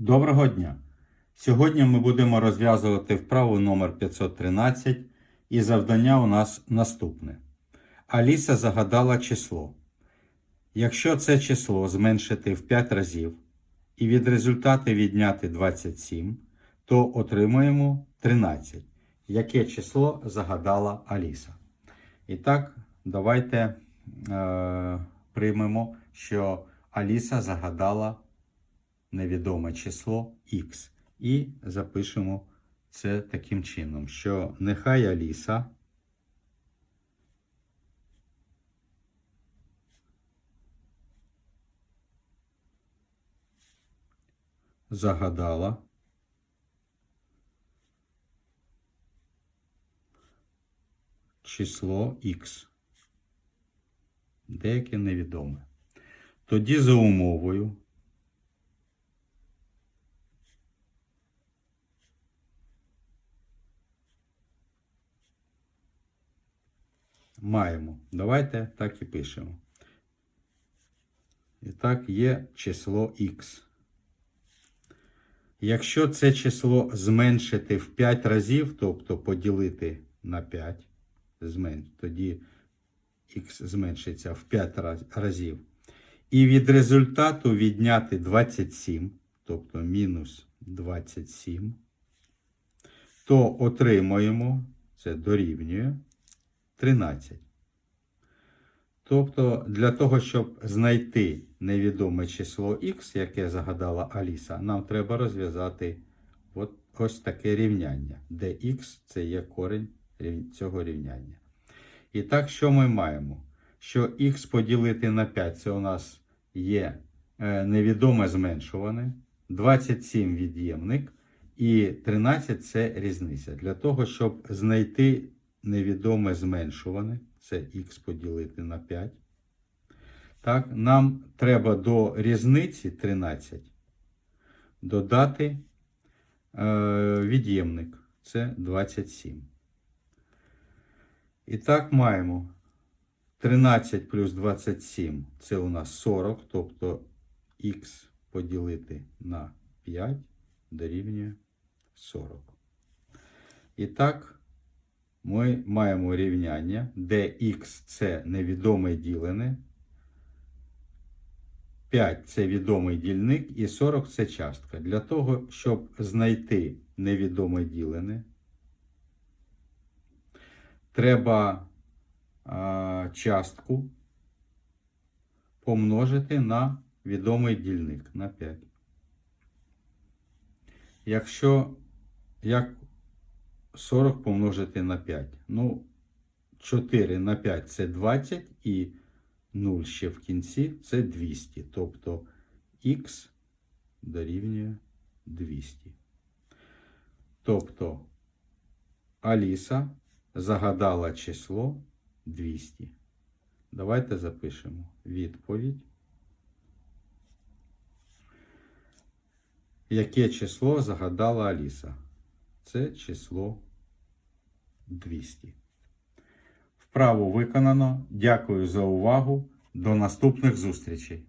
Доброго дня! Сьогодні ми будемо розв'язувати вправу номер 513 і завдання у нас наступне. Аліса загадала число. Якщо це число зменшити в 5 разів і від результату відняти 27, то отримуємо 13. Яке число загадала Аліса? І так, давайте е, приймемо, що Аліса загадала невідоме число Х. І запишемо це таким чином, що нехай Аліса загадала число Х. Деяке невідоме. Тоді за умовою маємо. Давайте так і пишемо. І так, є число х. Якщо це число зменшити в 5 разів, тобто поділити на 5, тоді х зменшиться в 5 разів. І від результату відняти 27, тобто мінус 27, то отримуємо, це дорівнює 13. Тобто, для того, щоб знайти невідоме число х, яке загадала Аліса, нам треба розв'язати от ось таке рівняння, де х це є корень цього рівняння. І так, що ми маємо? Що х поділити на 5 це у нас є е, невідоме зменшуване, 27 від'ємник і 13 це різниця. Для того, щоб знайти невідоме зменшуване, це х поділити на 5. Так, нам треба до різниці 13 додати е, від'ємник. Це 27. І так маємо 13 плюс 27 це у нас 40, тобто х поділити на 5 дорівнює 40. І так, ми маємо рівняння, де х це невідоме ділене, 5 це відомий дільник і 40 це частка. Для того, щоб знайти невідоме ділене, треба а, частку помножити на відомий дільник на 5. Якщо як 40 помножити на 5. Ну, 4 на 5 це 20 і 0 ще в кінці це 200. Тобто х дорівнює 200. Тобто Аліса загадала число 200. Давайте запишемо відповідь. Яке число загадала Аліса? Це число 200. Вправо виконано. Дякую за увагу. До наступних зустрічей.